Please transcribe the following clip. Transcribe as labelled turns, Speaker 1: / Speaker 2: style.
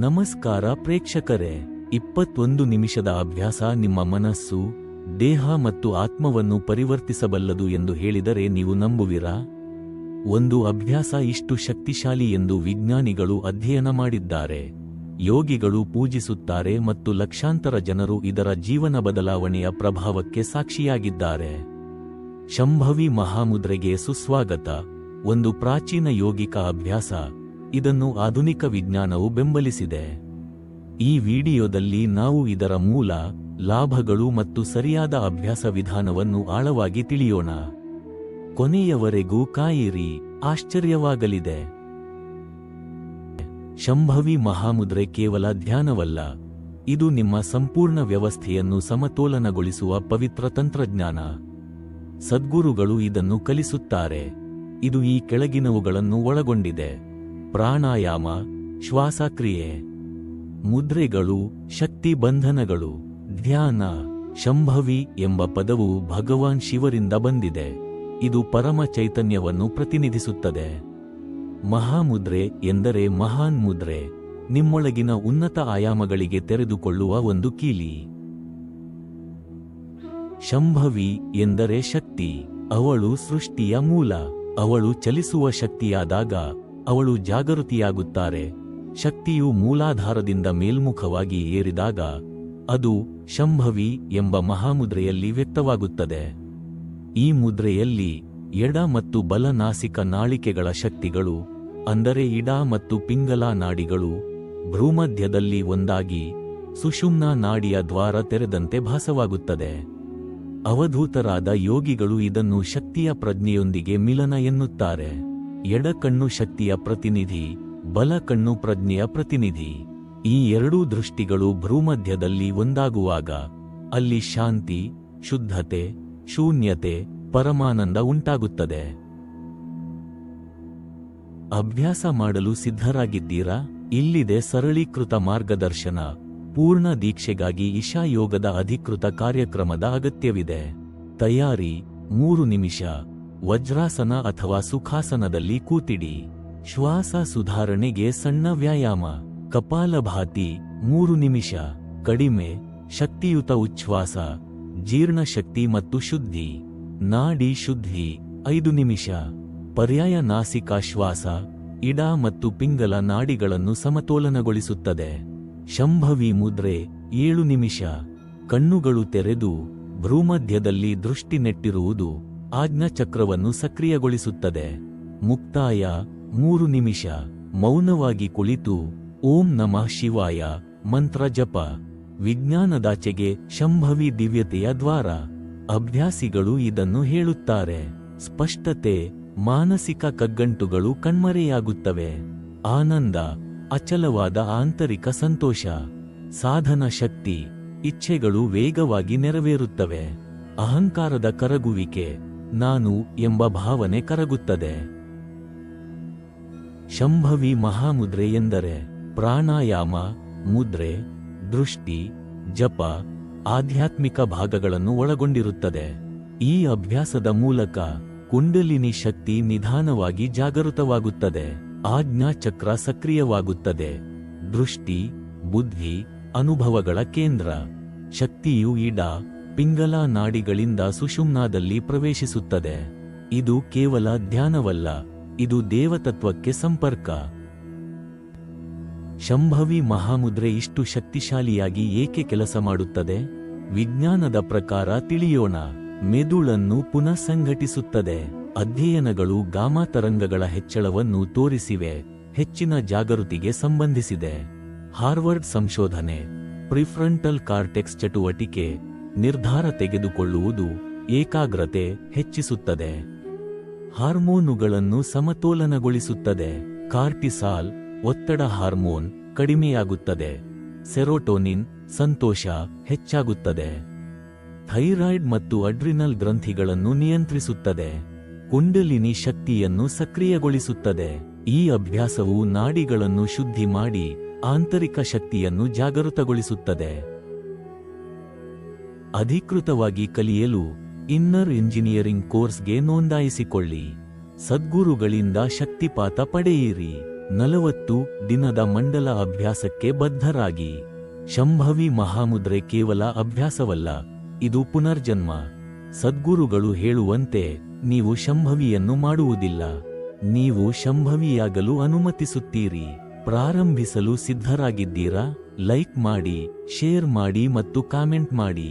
Speaker 1: ನಮಸ್ಕಾರ ಪ್ರೇಕ್ಷಕರೇ. ಇಪ್ಪತ್ತೊಂದು ನಿಮಿಷದ ಅಭ್ಯಾಸ ನಿಮ್ಮ ಮನಸ್ಸು, ದೇಹ ಮತ್ತು ಆತ್ಮವನ್ನು ಪರಿವರ್ತಿಸಬಲ್ಲದು ಎಂದು ಹೇಳಿದರೆ ನೀವು ನಂಬುವಿರಾ? ಒಂದು ಅಭ್ಯಾಸ ಇಷ್ಟು ಶಕ್ತಿಶಾಲಿ ಎಂದು ವಿಜ್ಞಾನಿಗಳು ಅಧ್ಯಯನ ಮಾಡಿದ್ದಾರೆ. ಯೋಗಿಗಳು ಪೂಜಿಸುತ್ತಾರೆ ಮತ್ತು ಲಕ್ಷಾಂತರ ಜನರು ಇದರ ಜೀವನ ಬದಲಾವಣೆಯ ಪ್ರಭಾವಕ್ಕೆ ಸಾಕ್ಷಿಯಾಗಿದ್ದಾರೆ. ಶಂಭವಿ ಮಹಾಮುದ್ರೆಗೆ ಸುಸ್ವಾಗತ. ಒಂದು ಪ್ರಾಚೀನ ಯೋಗಿಕ ಅಭ್ಯಾಸ. ಇದನ್ನು ಆಧುನಿಕ ವಿಜ್ಞಾನವು ಬೆಂಬಲಿಸಿದೆ. ಈ ವಿಡಿಯೋದಲ್ಲಿ ನಾವು ಇದರ ಮೂಲ, ಲಾಭಗಳು ಮತ್ತು ಸರಿಯಾದ ಅಭ್ಯಾಸ ವಿಧಾನವನ್ನು ಆಳವಾಗಿ ತಿಳಿಯೋಣ. ಕೊನೆಯವರೆಗೂ ಕಾಯಿರಿ, ಆಶ್ಚರ್ಯವಾಗಲಿದೆ. ಶಂಭವಿ ಮಹಾಮುದ್ರೆ ಕೇವಲ ಧ್ಯಾನವಲ್ಲ, ಇದು ನಿಮ್ಮ ಸಂಪೂರ್ಣ ವ್ಯವಸ್ಥೆಯನ್ನು ಸಮತೋಲನಗೊಳಿಸುವ ಪವಿತ್ರ ತಂತ್ರಜ್ಞಾನ. ಸದ್ಗುರುಗಳು ಇದನ್ನು ಕಲಿಸುತ್ತಾರೆ, ಇದು ಈ ಕೆಳಗಿನವುಗಳನ್ನು ಒಳಗೊಂಡಿದೆ. ಪ್ರಾಣಾಯಾಮ, ಶ್ವಾಸಕ್ರಿಯೆ, ಮುದ್ರೆಗಳು, ಶಕ್ತಿ ಬಂಧನಗಳು, ಧ್ಯಾನ, ಶಂಭವಿ ಎಂಬ ಪದವು ಭಗವಾನ್ ಶಿವರಿಂದ ಬಂದಿದೆ. ಇದು ಪರಮ ಚೈತನ್ಯವನ್ನು ಪ್ರತಿನಿಧಿಸುತ್ತದೆ. ಮಹಾಮುದ್ರೆ ಎಂದರೆ ಮಹಾನ್ ಮುದ್ರೆ, ನಿಮ್ಮೊಳಗಿನ ಉನ್ನತ ಆಯಾಮಗಳಿಗೆ ತೆರೆದುಕೊಳ್ಳುವ ಒಂದು ಕೀಲಿ. ಶಂಭವಿ ಎಂದರೆ ಶಕ್ತಿ, ಅವಳು ಸೃಷ್ಟಿಯ ಮೂಲ, ಅವಳು ಚಲಿಸುವ ಶಕ್ತಿಯಾದಾಗ ಅವಳು ಜಾಗೃತಿಯಾಗುತ್ತಾರೆ. ಶಕ್ತಿಯು ಮೂಲಾಧಾರದಿಂದ ಮೇಲ್ಮುಖವಾಗಿ ಏರಿದಾಗ ಅದು ಶಂಭವಿ ಎಂಬ ಮಹಾಮುದ್ರೆಯಲ್ಲಿ ವ್ಯಕ್ತವಾಗುತ್ತದೆ. ಈ ಮುದ್ರೆಯಲ್ಲಿ ಎಡ ಮತ್ತು ಬಲ ನಾಸಿಕ ನಾಳಿಕೆಗಳ ಶಕ್ತಿಗಳು, ಅಂದರೆ ಇಡ ಮತ್ತು ಪಿಂಗಲ ನಾಡಿಗಳು, ಭ್ರೂಮಧ್ಯದಲ್ಲಿ ಒಂದಾಗಿ ಸುಷುಮ್ನ ನಾಡಿಯ ದ್ವಾರ ತೆರೆದಂತೆ ಭಾಸವಾಗುತ್ತದೆ. ಅವಧೂತರಾದ ಯೋಗಿಗಳು ಇದನ್ನು ಶಕ್ತಿಯ ಪ್ರಜ್ಞೆಯೊಂದಿಗೆ ಮಿಲನ ಎನ್ನುತ್ತಾರೆ. ಎಡಕಣ್ಣು ಶಕ್ತಿಯ ಪ್ರತಿನಿಧಿ ಬಲ ಕಣ್ಣು ಪ್ರಜ್ಞೆಯ ಪ್ರತಿನಿಧಿ. ಈ ಎರಡೂ ದೃಷ್ಟಿಗಳು ಭ್ರೂಮಧ್ಯದಲ್ಲಿ ಒಂದಾಗುವಾಗ, ಅಲ್ಲಿ ಶಾಂತಿ, ಶುದ್ಧತೆ, ಶೂನ್ಯತೆ, ಪರಮಾನಂದ ಉಂಟಾಗುತ್ತದೆ. ಅಭ್ಯಾಸ ಮಾಡಲು ಸಿದ್ಧರಾಗಿದ್ದೀರಾ? ಇಲ್ಲಿದೆ ಸರಳೀಕೃತ ಮಾರ್ಗದರ್ಶನ. ಪೂರ್ಣ ದೀಕ್ಷೆಗಾಗಿ ಇಶಾ ಯೋಗದ ಅಧಿಕೃತ ಕಾರ್ಯಕ್ರಮದ ಅಗತ್ಯವಿದೆ. ತಯಾರಿ, ಮೂರು ನಿಮಿಷ. ವಜ್ರಾಸನ ಅಥವಾ ಸುಖಾಸನದಲ್ಲಿ ಕೂತಿಡಿ. ಶ್ವಾಸ ಸುಧಾರಣೆಗೆ ಸಣ್ಣ ವ್ಯಾಯಾಮ. ಕಪಾಲಭಾತಿ, ಮೂರು ನಿಮಿಷ. ಕಡಿಮೆ. ಶಕ್ತಿಯುತ ಉಚ್ಛ್ವಾಸ. ಜೀರ್ಣಶಕ್ತಿ ಮತ್ತು ಶುದ್ಧಿ. ನಾಡಿ ಶುದ್ಧಿ, ಐದು ನಿಮಿಷ. ಪರ್ಯಾಯ ನಾಸಿಕಾ ಶ್ವಾಸ, ಇಡ ಮತ್ತು ಪಿಂಗಲ ನಾಡಿಗಳನ್ನು ಸಮತೋಲನಗೊಳಿಸುತ್ತದೆ. ಶಂಭವಿ ಮುದ್ರೆ, ಏಳು ನಿಮಿಷ. ಕಣ್ಣುಗಳು ತೆರೆದು, ಭ್ರೂಮಧ್ಯದಲ್ಲಿ ದೃಷ್ಟಿ ನೆಟ್ಟಿರುವುದು. ಆಜ್ಞಾಚಕ್ರವನ್ನು ಸಕ್ರಿಯಗೊಳಿಸುತ್ತದೆ. ಮುಕ್ತಾಯ ಮೂರು ನಿಮಿಷ. ಮೌನವಾಗಿ ಕುಳಿತು ಓಂ ನಮಃ ಶಿವಾಯ. ಮಂತ್ರ ಜಪ. ವಿಜ್ಞಾನದಾಚೆಗೆ ಶಂಭವಿ ದಿವ್ಯತೆಯ ದ್ವಾರ. ಅಭ್ಯಾಸಿಗಳು ಇದನ್ನು ಹೇಳುತ್ತಾರೆ. ಸ್ಪಷ್ಟತೆ, ಮಾನಸಿಕ ಕಗ್ಗಂಟುಗಳು ಕಣ್ಮರೆಯಾಗುತ್ತವೆ. ಆನಂದ, ಅಚಲವಾದ ಆಂತರಿಕ ಸಂತೋಷ. ಸಾಧನ ಶಕ್ತಿ, ಇಚ್ಛೆಗಳು ವೇಗವಾಗಿ ನೆರವೇರುತ್ತವೆ. ಅಹಂಕಾರದ ಕರಗುವಿಕೆ. ನಾನು ಎಂಬ ಭಾವನೆ ಕರಗುತ್ತದೆ. ಶಂಭವಿ ಮಹಾಮುದ್ರೆ ಎಂದರೆ ಪ್ರಾಣಾಯಾಮ, ಮುದ್ರೆ, ದೃಷ್ಟಿ, ಜಪ, ಆಧ್ಯಾತ್ಮಿಕ ಭಾಗಗಳನ್ನು ಒಳಗೊಂಡಿರುತ್ತದೆ. ಈ ಅಭ್ಯಾಸದ ಮೂಲಕ ಕುಂಡಲಿನಿ ಶಕ್ತಿ ನಿಧಾನವಾಗಿ ಜಾಗೃತವಾಗುತ್ತದೆ. ಆಜ್ಞಾಚಕ್ರ ಸಕ್ರಿಯವಾಗುತ್ತದೆ. ದೃಷ್ಟಿ, ಬುದ್ಧಿ, ಅನುಭವಗಳ ಕೇಂದ್ರ. ಶಕ್ತಿಯು ಇಡ ಪಿಂಗಲ ನಾಡಿಗಳಿಂದ ಸುಷುಮ್ನಾದಲ್ಲಿ ಪ್ರವೇಶಿಸುತ್ತದೆ. ಇದು ಕೇವಲ ಧ್ಯಾನವಲ್ಲ, ಇದು ದೇವತತ್ವಕ್ಕೆ ಸಂಪರ್ಕ. ಶಂಭವಿ ಮಹಾಮುದ್ರೆ ಇಷ್ಟು ಶಕ್ತಿಶಾಲಿಯಾಗಿ ಏಕೆ ಕೆಲಸ ಮಾಡುತ್ತದೆ? ವಿಜ್ಞಾನದ ಪ್ರಕಾರ ತಿಳಿಯೋಣ. ಮೆದುಳನ್ನು ಪುನಃ ಸಂಘಟಿಸುತ್ತದೆ. ಅಧ್ಯಯನಗಳು ಗಾಮಾ ತರಂಗಗಳ ಹೆಚ್ಚಳವನ್ನು ತೋರಿಸಿವೆ, ಹೆಚ್ಚಿನ ಜಾಗೃತಿಗೆ ಸಂಬಂಧಿಸಿದೆ. ಹಾರ್ವರ್ಡ್ ಸಂಶೋಧನೆ, ಪ್ರಿಫ್ರಂಟಲ್ ಕಾರ್ಟೆಕ್ಸ್ ಚಟುವಟಿಕೆ ನಿರ್ಧಾರ ತೆಗೆದುಕೊಳ್ಳುವುದು ಏಕಾಗ್ರತೆ ಹೆಚ್ಚಿಸುತ್ತದೆ. ಹಾರ್ಮೋನುಗಳನ್ನು ಸಮತೋಲನಗೊಳಿಸುತ್ತದೆ. ಕಾರ್ಟಿಸಾಲ್ ಒತ್ತಡ ಹಾರ್ಮೋನ್ ಕಡಿಮೆಯಾಗುತ್ತದೆ. ಸೆರೋಟೋನಿನ್ ಸಂತೋಷ ಹೆಚ್ಚಾಗುತ್ತದೆ. ಥೈರಾಯ್ಡ್ ಮತ್ತು ಅಡ್ರಿನಲ್ ಗ್ರಂಥಿಗಳನ್ನು ನಿಯಂತ್ರಿಸುತ್ತದೆ. ಕುಂಡಲಿನಿ ಶಕ್ತಿಯನ್ನು ಸಕ್ರಿಯಗೊಳಿಸುತ್ತದೆ. ಈ ಅಭ್ಯಾಸವು ನಾಡಿಗಳನ್ನು ಶುದ್ಧಿ ಮಾಡಿ ಆಂತರಿಕ ಶಕ್ತಿಯನ್ನು ಜಾಗೃತಗೊಳಿಸುತ್ತದೆ ಅಧಿಕೃತವಾಗಿ ಕಲಿಯಲು ಇನ್ನರ್ ಇಂಜಿನಿಯರಿಂಗ್ ಕೋರ್ಸ್ಗೆ ನೋಂದಾಯಿಸಿಕೊಳ್ಳಿ. ಸದ್ಗುರುಗಳಿಂದ ಶಕ್ತಿಪಾತ ಪಡೆಯಿರಿ. ನಲವತ್ತು ದಿನದ ಮಂಡಲ ಅಭ್ಯಾಸಕ್ಕೆ ಬದ್ಧರಾಗಿ. ಶಂಭವಿ ಮಹಾಮುದ್ರೆ ಕೇವಲ ಅಭ್ಯಾಸವಲ್ಲ, ಇದು ಪುನರ್ಜನ್ಮ. ಸದ್ಗುರುಗಳು ಹೇಳುವಂತೆ, ನೀವು ಶಂಭವಿಯನ್ನು ಮಾಡುವುದಿಲ್ಲ. ನೀವು ಶಂಭವಿಯಾಗಲು ಅನುಮತಿಸುತ್ತೀರಿ. ಪ್ರಾರಂಭಿಸಲು ಸಿದ್ಧರಾಗಿದ್ದೀರಾ? ಲೈಕ್ ಮಾಡಿ, ಶೇರ್ ಮಾಡಿ ಮತ್ತು ಕಾಮೆಂಟ್ ಮಾಡಿ.